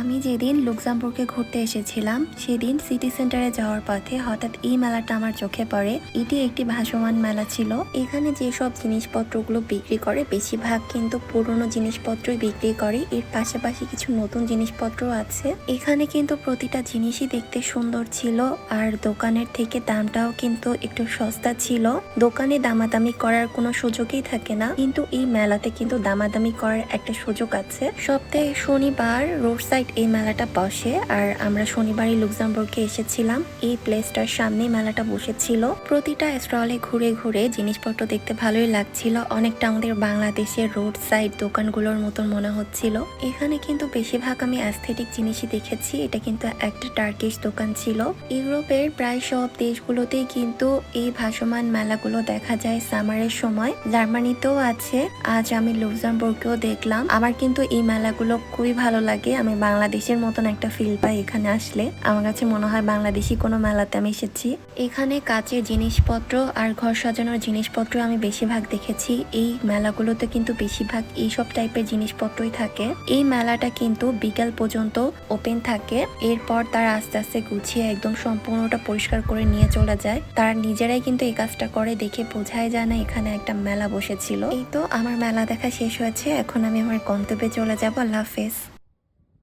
আমি যেদিন লুক্সামবুর্গে ঘুরতে এসেছিলাম, সেদিন সিটি সেন্টারে যাওয়ার পথে হঠাৎ এই মেলাটা আমার চোখে পড়ে। এটি একটি ভাসমান মেলা ছিল। এখানে যেসব জিনিসপত্রগুলো বিক্রি করে, বেশিরভাগ কিন্তু পুরনো জিনিসপত্রই বিক্রি করে। এর পাশাপাশি কিছু নতুন জিনিসপত্র আছে। এখানে কিন্তু প্রতিটা জিনিসই দেখতে সুন্দর ছিল, আর দোকানের থেকে দামটাও কিন্তু একটু সস্তা ছিল। দোকানে দামাদামি করার কোনো সুযোগই থাকে না, কিন্তু এই মেলাতে কিন্তু দামাদামি করার একটা সুযোগ আছে। সপ্তাহে শনিবার রোড সাইড এই মেলাটা বসে আর আমরা শনিবারই লুক্সামবুর্গে এসেছিলাম। এই প্লেসটার সামনে মেলাটা বসেছিল। প্রতিটা স্টলে ঘুরে ঘুরে জিনিসপত্র দেখতে ভালোই লাগছিল। অনেকটা আমাদের বাংলাদেশের রোড সাইড দোকানগুলোর মতন মনে হচ্ছিল। এখানে কিন্তু বেশিরভাগ আমি অ্যাস্থেটিক জিনিসই দেখেছি। এটা কিন্তু একটা টার্কিশ দোকান ছিল। ইউরোপের প্রায় সব দেশগুলোতেই কিন্তু এই ভাসমান মেলাগুলো দেখা যায় সামারের সময়। জার্মানিতেও আছে। আজ আমি লুক্সামবুর্গেও দেখলাম। আমার কিন্তু এই মেলাগুলো খুবই ভালো লাগে। আমি বাংলাদেশের মতন একটা ফিল পাই এখানে আসলে। আমার কাছে মনে হয় বাংলাদেশি কোনো মেলাতে আমি এসেছি। এখানে কাচের জিনিসপত্র আর ঘর সাজানোর জিনিসপত্র আমি বেশিরভাগ দেখেছি। এই মেলাগুলোতে কিন্তু বেশিরভাগ এইসব টাইপের জিনিসপত্রই থাকে। এই মেলাটা কিন্তু বিকাল পর্যন্ত ওপেন থাকে। এরপর তারা আস্তে আস্তে গুছিয়ে একদম সম্পূর্ণটা পরিষ্কার করে নিয়ে চলে যায়। তারা নিজেরাই কিন্তু এই কাজটা করে, দেখে বোঝাই যায় না এখানে একটা মেলা বসেছিল। এই তো আমার মেলা দেখা শেষ হয়েছে। এখন আমি আমার গন্তব্যে চলে যাব। আল্লাহ হাফেজ।